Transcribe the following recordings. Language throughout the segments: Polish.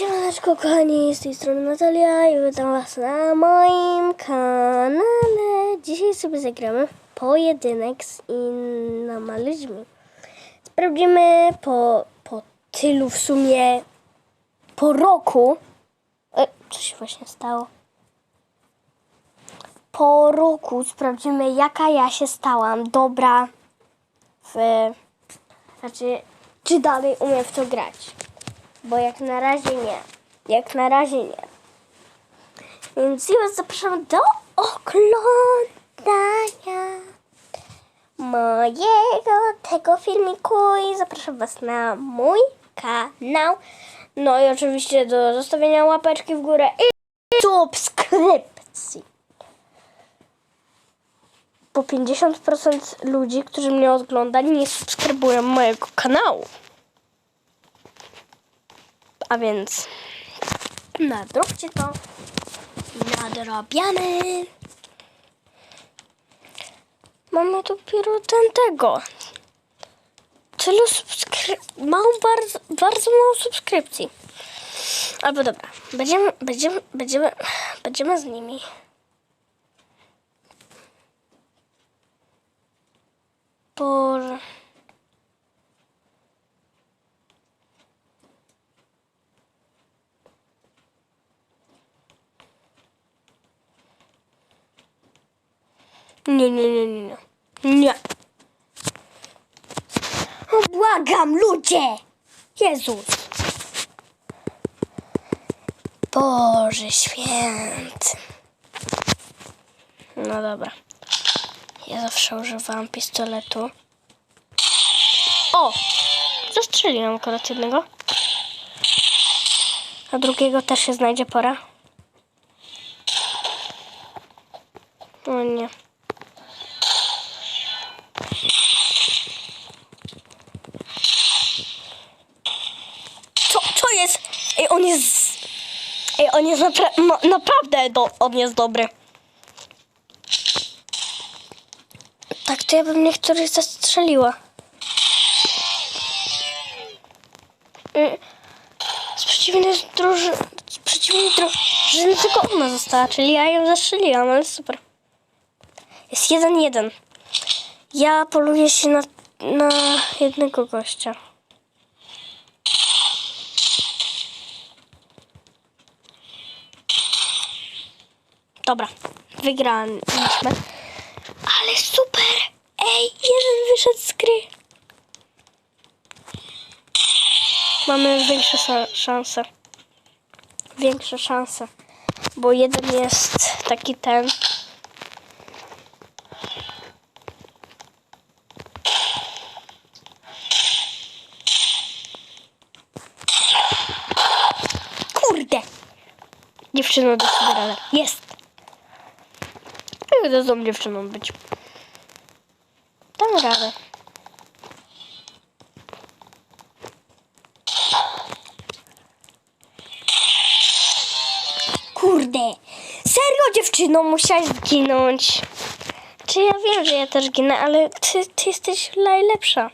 Siemaneczko kochani, z tej strony Natalia i witam was na moim kanale. Dzisiaj sobie zagramy pojedynek z innoma ludźmi. Sprawdzimy po, po tylu w sumie, po roku, e, co się właśnie stało? Po roku sprawdzimy jaka ja się stałam dobra w, znaczy czy dalej umiem w to grać. Bo jak na razie nie. Jak na razie nie. Więc ja was zapraszam do oglądania mojego tego filmiku i zapraszam was na mój kanał. No i oczywiście do zostawienia łapeczki w górę i subskrypcji. Bo 50% ludzi, którzy mnie ogląda, nie subskrybują mojego kanału. A więc nadróbcie to. Nadrabiamy. Mamy dopiero ten tego. Tylu subskrypcji. Mam bardzo, bardzo mało subskrypcji. Albo dobra. Będziemy, będziemy, będziemy, będziemy z nimi. Boże. Nie, nie, nie, nie, nie. Błagam, ludzie! Jezus! Boże święty. No dobra. Ja zawsze używałam pistoletu. O! Zastrzeliłam akurat jednego. A drugiego też się znajdzie pora. O nie. On jest... Ej, on jest napra no, naprawdę do, on jest dobry. Tak, to ja bym niektórych zastrzeliła. Y, Z przeciwnej drużyny... Z drużyny tylko ona została, czyli ja ją zastrzeliłam, ale super. Jest jeden jeden. Ja poluję się na, na jednego gościa. Dobra, wygraliśmy. Ale super! Ej, jeden wyszedł z gry. Mamy większe szanse. Większe szanse. Bo jeden jest taki ten. Kurde! Dziewczyna do. Jest! To z tą dziewczyną być? Dam radę. Kurde! Serio dziewczyno musiałaś zginąć. Czy ja wiem, że ja też ginę, ale ty, ty jesteś najlepsza.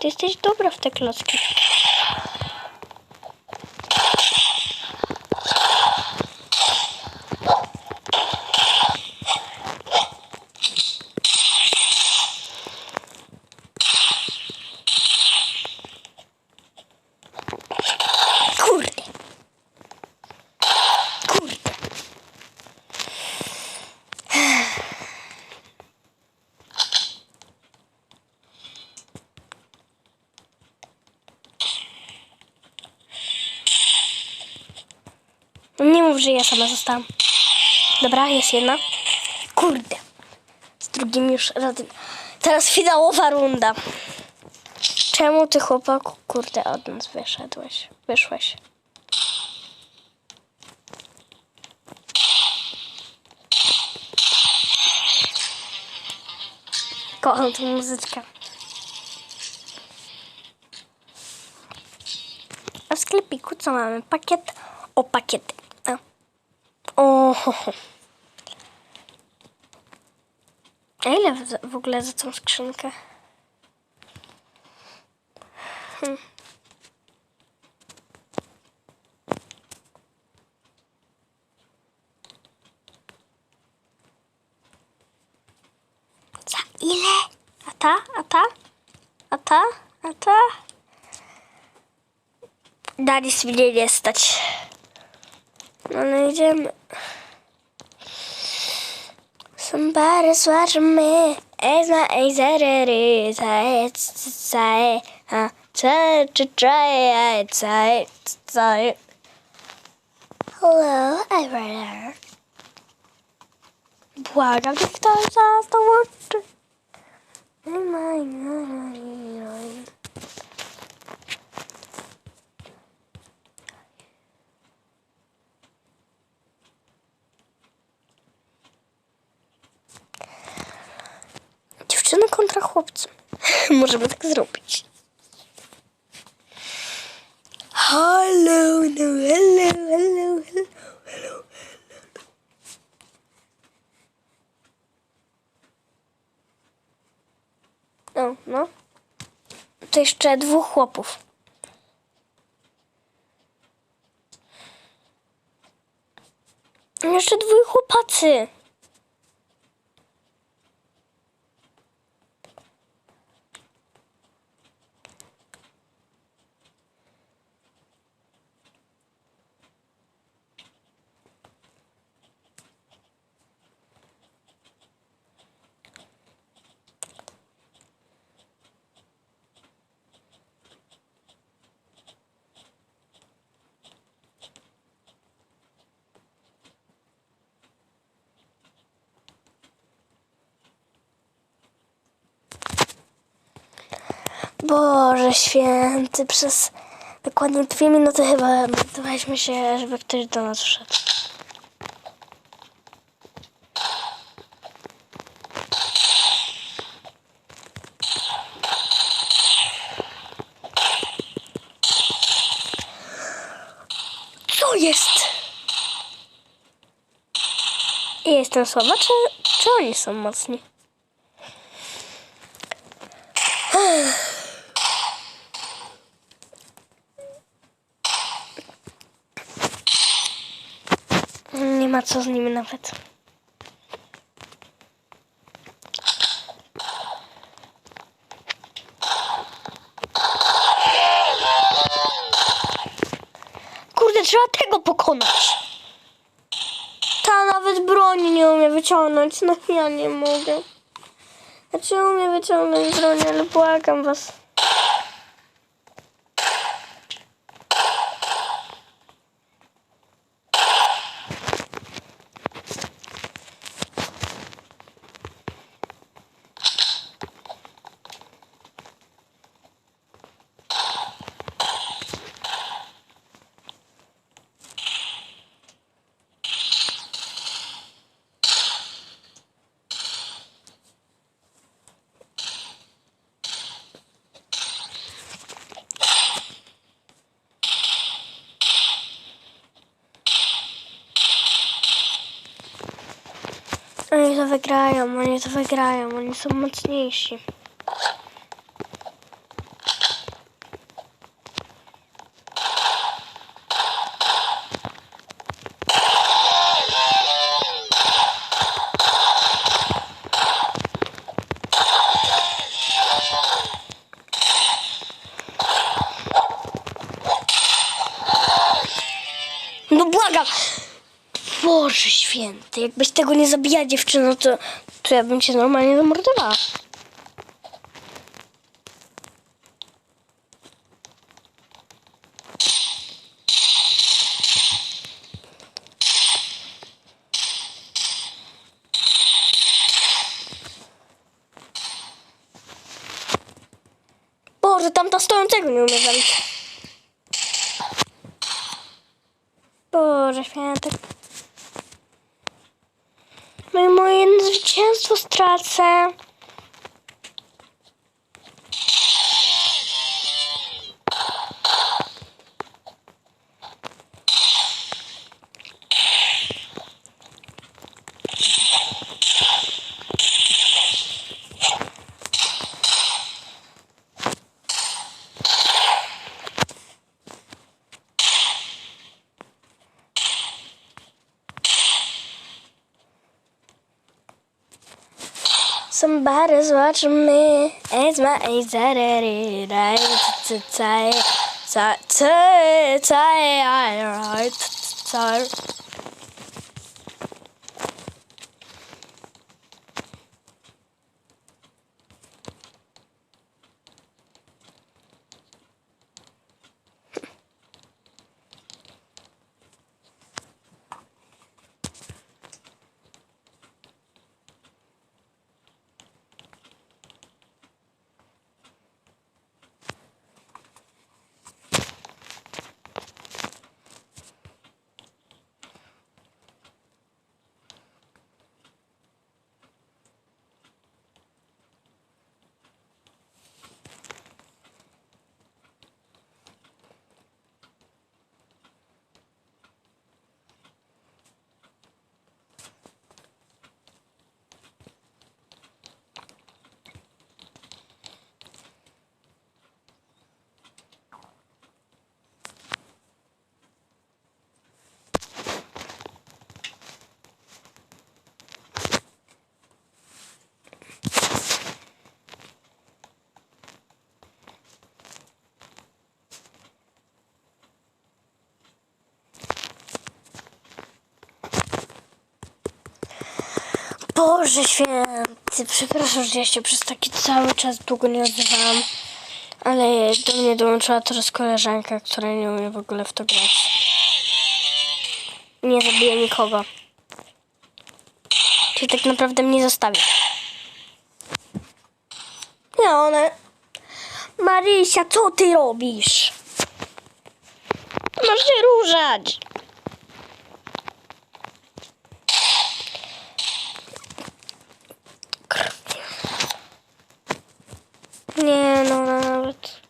Ty jesteś dobra w te klocki. Kurde. Kurde. Nie mów, że ja sama zostałam. Dobra, jest jedna. Kurde. Z drugim już razem. Teraz finałowa runda. Czemu ty chłopaku, kurde, od nas wyszedłeś? Wyszłeś. Kocham tę muzyczkę. A w sklepiku co mamy? Pakiet. O, pakiety. A. Ile w- w ogóle za tą skrzynkę? Hmm. Za ile? A ta? A ta? A ta? A ta? Nic mnie nie stać. No, no idziemy. Somebody's watching me. It's not anxiety. It's tight. I'm trying to try it. Tight, tight. Hello, everyone. Welcome to Stars of the World. In my Możemy tak zrobić. Hello, no, hello, hello, hello, hello. No, no. To jeszcze dwóch chłopów. Jeszcze dwóch chłopacy. Boże święty, przez dokładnie dwie minuty chyba modliliśmy się, żeby ktoś do nas wszedł. Co jest? Jestem słaba, czy, czy oni są mocni? Nie ma co z nimi nawet. Kurde, trzeba tego pokonać. Ta nawet broni nie umie wyciągnąć. No ja nie mogę. Znaczy umie wyciągnąć broń, ale błagam was. Oni to wygrają, oni to wygrają, oni są mocniejsi. No błagam! Boże święty, jakbyś tego nie zabijała dziewczyno, to, to ja bym cię normalnie zamordowała. Boże, tamta stojącego nie umie zabić. Boże święty. Moje zwycięstwo stracę. Somebody's watching me. It's my anxiety. Right? Tight, tight, tight, Boże święty, przepraszam, że ja się przez taki cały czas długo nie odzywałam, ale do mnie dołączyła teraz koleżanka, która nie umie w ogóle w to grać. Nie zabije nikogo. Czyli tak naprawdę mnie zostawi. Nie, one... Marysia, co ty robisz? Masz się ruszać. Krwie. Nie, no nawet.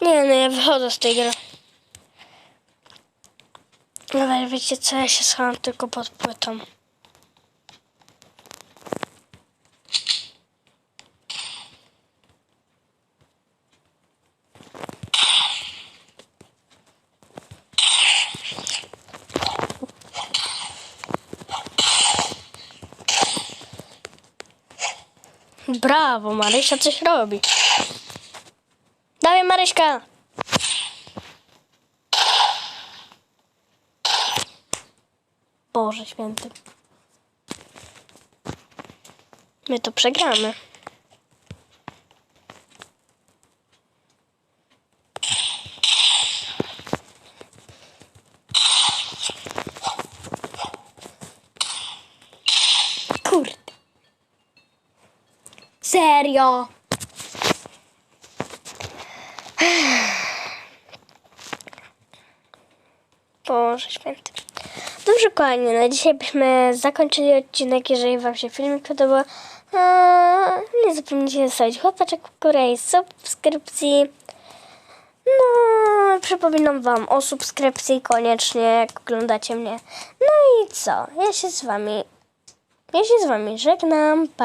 Nie, no ja wychodzę z tej gry. Nawet wiecie co, ja się schowam tylko pod płytą. Brawo, Marysia coś robi. Dawaj, Maryśka. Boże święty. My to przegramy. Kurde. Serio? Boże święty. Dobrze, kochani, na dzisiaj byśmy zakończyli odcinek. Jeżeli Wam się filmik podobał, nie zapomnijcie zostawić chłopaczek w górę i subskrypcji. No, przypominam Wam o subskrypcji koniecznie, jak oglądacie mnie. No i co? Ja się z Wami, ja się z Wami żegnam. Pa.